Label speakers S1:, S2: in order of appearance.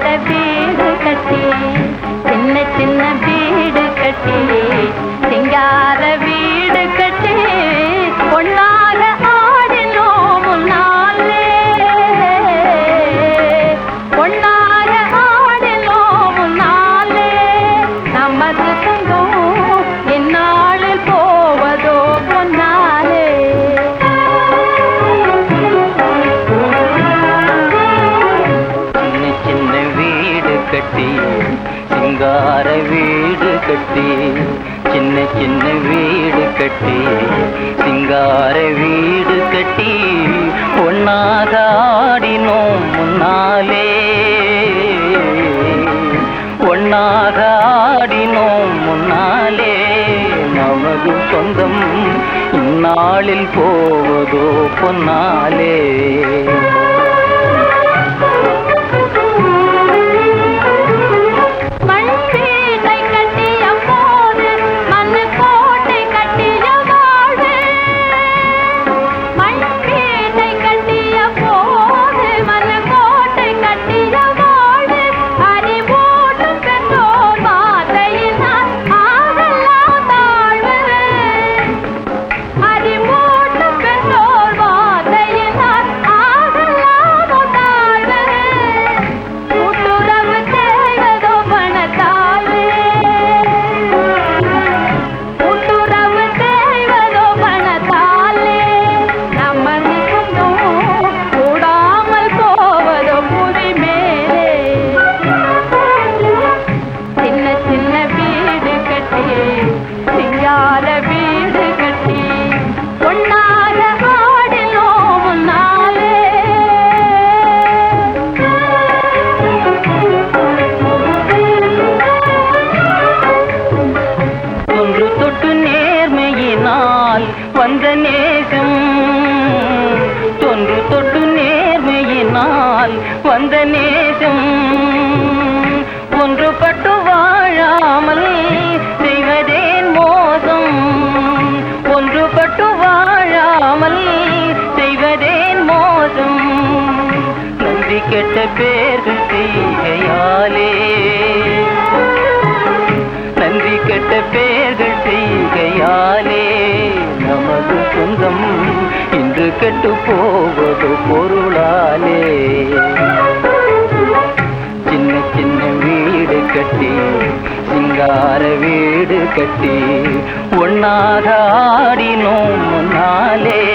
S1: மர வீடு கட்டி சின்ன சின்ன வீடு கட்டி சிங்கார வீடு கட்டி பொன்னாக ஆடினோம் முன்னாலே. பொன்னாக ஆடினோம் முன்னாலே. நமது
S2: கட்டி சிங்கார வீடு கட்டி சின்ன சின்ன வீடு கட்டி சிங்கார வீடு கட்டி ஒன்னாக ஆடினோம் முன்னாலே.
S1: ஒன்னாக ஆடினோம் முன்னாலே. நமது சொந்தம் இந்நாளில் போவதோ பொன்னாலே. வந்த நேசம் தொன்று தொட்டு நேர்மையினால் வந்த நேசம் ஒன்றுபட்டு வாழாமல் செய்வதேன் மோசம் ஒன்றுபட்டு வாழாமல் செய்வதேன் மோசம் நன்றி கெட்ட பேர்கள் செய்கையாலே. நன்றி கெட்ட பேர் கெட்டு போவது பொருளாலே. சின்ன சின்ன வீடு கட்டி சிங்கார வீடு கட்டி ஒன்னாக ஆடினோம் முன்னாலே.